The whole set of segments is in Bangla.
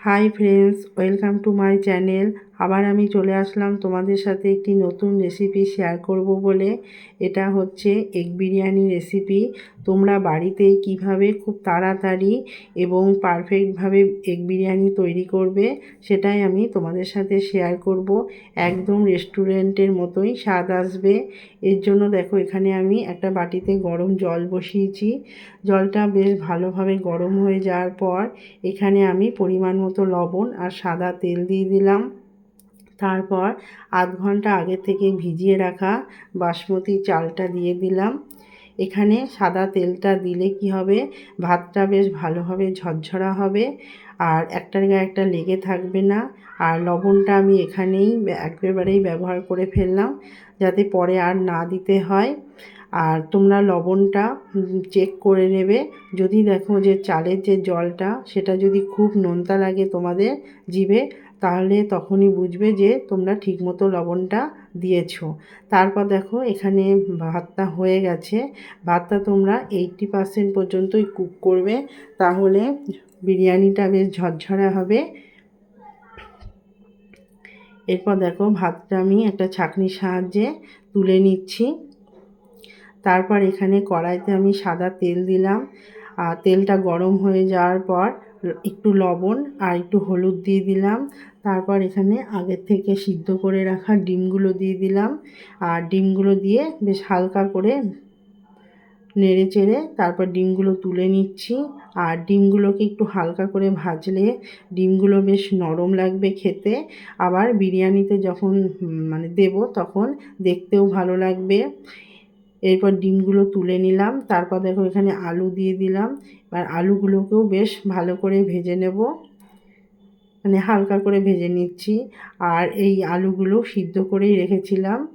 Hi friends welcome to my channel. আবার আমি চলে আসলাম তোমাদের সাথে একটি নতুন রেসিপি শেয়ার করব বলে। এটা হচ্ছে এগ বিরিয়ানি রেসিপি তোমরা বাড়িতে কীভাবে খুব তাড়াতাড়ি এবং পারফেক্টভাবে এগ বিরিয়ানি তৈরি করবে, সেটাই আমি তোমাদের সাথে শেয়ার করব। একদম রেস্টুরেন্টের মতোই স্বাদ আসবে। এর জন্য দেখো, এখানে আমি একটা বাটিতে গরম জল বসিয়েছি। জলটা বেশ ভালোভাবে গরম হয়ে যাওয়ার পর এখানে আমি পরিমাণ মতো লবণ আর সাদা তেল দিয়ে দিলাম। তারপর আধ ঘণ্টা আগে থেকে ভিজিয়ে রাখা বাসমতি চালটা দিয়ে দিলাম। এখানে সাদা তেলটা দিলে কি হবে? ভাতটা বেশ ভালোভাবে ঝরঝরা হবে। আর একটার গায়ে একটা লেগে থাকবে না। আর লবণটা আমি এখানেই একেবারেই ব্যবহার করে ফেললাম যাতে পরে আর না দিতে হয়। আর তোমরা লবণটা চেক করে নেবে। যদি দেখো যে চালের যে জলটা, সেটা যদি খুব নোনতা লাগে তোমাদের জিভে, তাহলে তখনই বুঝবে যে তোমরা ঠিকমতো লবণটা দিয়েছ। তারপর দেখো এখানে ভাতটা হয়ে গেছে। ভাতটা তোমরা এইটটি পার্সেন্ট পর্যন্তই কুক করবে। তাহলে বিরিয়ানিটা বেশ ঝরঝরা হবে। এরপর দেখো ভাতটা আমি একটা ছাঁকনির সাহায্যে তুলে নিচ্ছি। তারপর এখানে কড়াইতে আমি সাদা তেল দিলাম। আর তেলটা গরম হয়ে যাওয়ার পর একটু লবণ আর একটু হলুদ দিয়ে দিলাম। তারপর এখানে আগের থেকে সিদ্ধ করে রাখা ডিমগুলো দিয়ে দিলাম। আর ডিমগুলো দিয়ে বেশ হালকা করে নেড়ে চেড়ে তারপর ডিমগুলো তুলে নিচ্ছি। আর ডিমগুলোকে একটু হালকা করে ভাজলে ডিমগুলো বেশ নরম লাগবে খেতে। আবার বিরিয়ানিতে যখন মানে দেব তখন দেখতেও ভালো লাগবে। এরপর ডিমগুলো তুলে নিলাম। তারপর দেখো এখানে আলু দিয়ে দিলাম। এবার আলুগুলোকেও বেশ ভালো করে ভেজে নেব। মানে হালকা করে ভেজে নিচ্ছি। আর এই আলুগুলো সিদ্ধ করেই রেখেছিলাম।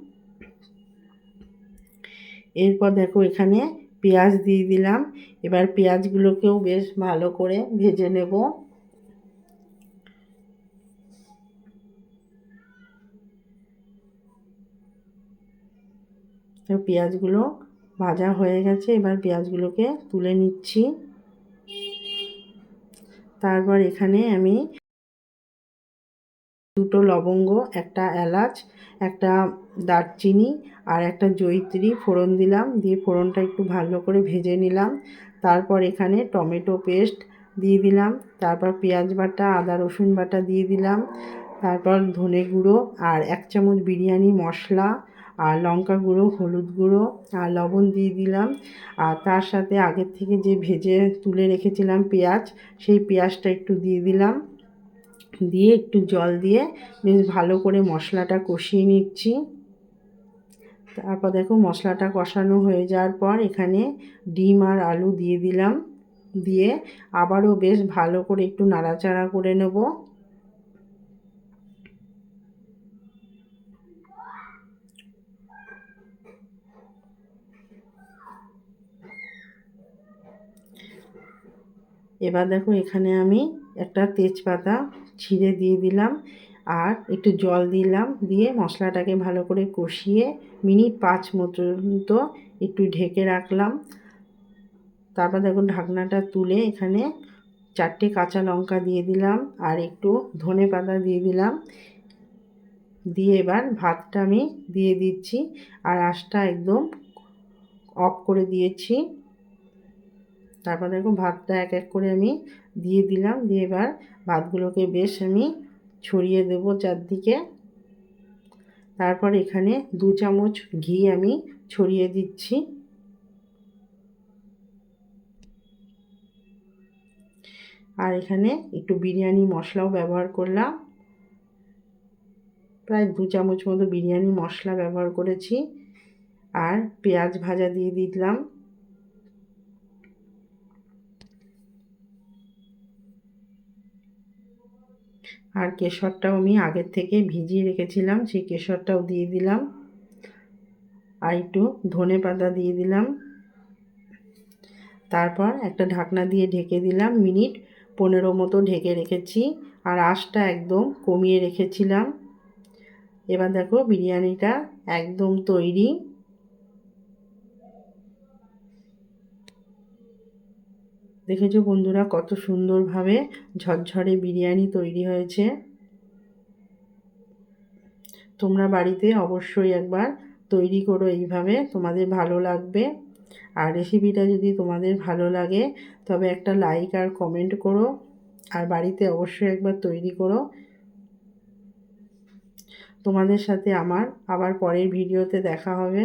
এরপর দেখো এখানে পেঁয়াজ দিয়ে দিলাম। এবার পেঁয়াজগুলোকেও বেশ ভালো করে ভেজে নেব। তো পেঁয়াজগুলো ভাজা হয়ে গেছে, এবার পেঁয়াজগুলোকে তুলে নিচ্ছি। তারপর এখানে আমি দুটো লবঙ্গ, একটা এলাচ, একটা দারচিনি আর একটা জৈত্রী ফোড়ন দিলাম। দিয়ে ফোড়নটা একটু ভালো করে ভেজে নিলাম। তারপর এখানে টমেটো পেস্ট দিয়ে দিলাম। তারপর পেঁয়াজ বাটা, আদা, রসুন বাটা দিয়ে দিলাম। তারপর ধনে গুঁড়ো আর এক চামচ বিরিয়ানি মশলা আর লঙ্কা গুঁড়ো, হলুদ গুঁড়ো আর লবণ দিয়ে দিলাম। আর তার সাথে আগের থেকে যে ভেজে তুলে রেখেছিলাম পেঁয়াজ, সেই পেঁয়াজটা একটু দিয়ে দিলাম। দিয়ে একটু জল দিয়ে বেশ ভালো করে মশলাটা কষিয়ে নিচ্ছি। তারপর দেখো মশলাটা কষানো হয়ে যাওয়ার পর এখানে ডিম আর আলু দিয়ে দিলাম। দিয়ে আবারও বেশ ভালো করে একটু নাড়াচাড়া করে নেব। এবার দেখো এখানে আমি একটা তেজপাতা ছিঁড়ে দিয়ে দিলাম আর একটু জল দিলাম। দিয়ে মশলাটাকে ভালো করে কষিয়ে মিনিট পাঁচ মতো একটু ঢেকে রাখলাম। তারপর দেখুন ঢাকনাটা তুলে এখানে চারটে কাঁচা লঙ্কা দিয়ে দিলাম আর একটু ধনে পাতা দিয়ে দিলাম। দিয়ে এবার ভাতটা আমি দিয়ে দিচ্ছি আর আঁশটা একদম অফ করে দিয়েছি। তারপর দেখো ভাতটা এক এক করে আমি দিয়ে দিলাম। দিয়ে এবার ভাতগুলোকে বেশ আমি ছড়িয়ে দেব চারদিকে। তারপর এখানে দু চামচ ঘি আমি ছড়িয়ে দিচ্ছি। আর এখানে একটু বিরিয়ানি মশলাও ব্যবহার করলাম। প্রায় দু চামচ মতো বিরিয়ানি মশলা ব্যবহার করেছি। আর পেঁয়াজ ভাজা দিয়ে দিলাম। আর কেশরটাও আমি আগের থেকে ভিজিয়ে রেখেছিলাম, সেই কেশরটাও দিয়ে দিলাম। আর একটু ধনে পাতা দিয়ে দিলাম। তারপর একটা ঢাকনা দিয়ে ঢেকে দিলাম, মিনিট পনেরো মতো ঢেকে রেখেছি। আর আঁশটা একদম কমিয়ে রেখেছিলাম। এবার দেখো বিরিয়ানিটা একদম তৈরি। দেখেছ বন্ধুরা কত সুন্দরভাবে ঝরঝরে বিরিয়ানি তৈরি হয়েছে? তোমরা বাড়িতে অবশ্যই একবার তৈরি করো এইভাবে, তোমাদের ভালো লাগবে। আর রেসিপিটা যদি তোমাদের ভালো লাগে, তবে একটা লাইক আর কমেন্ট করো। আর বাড়িতে অবশ্যই একবার তৈরি করো। তোমাদের সাথে আমার আবার পরের ভিডিওতে দেখা হবে।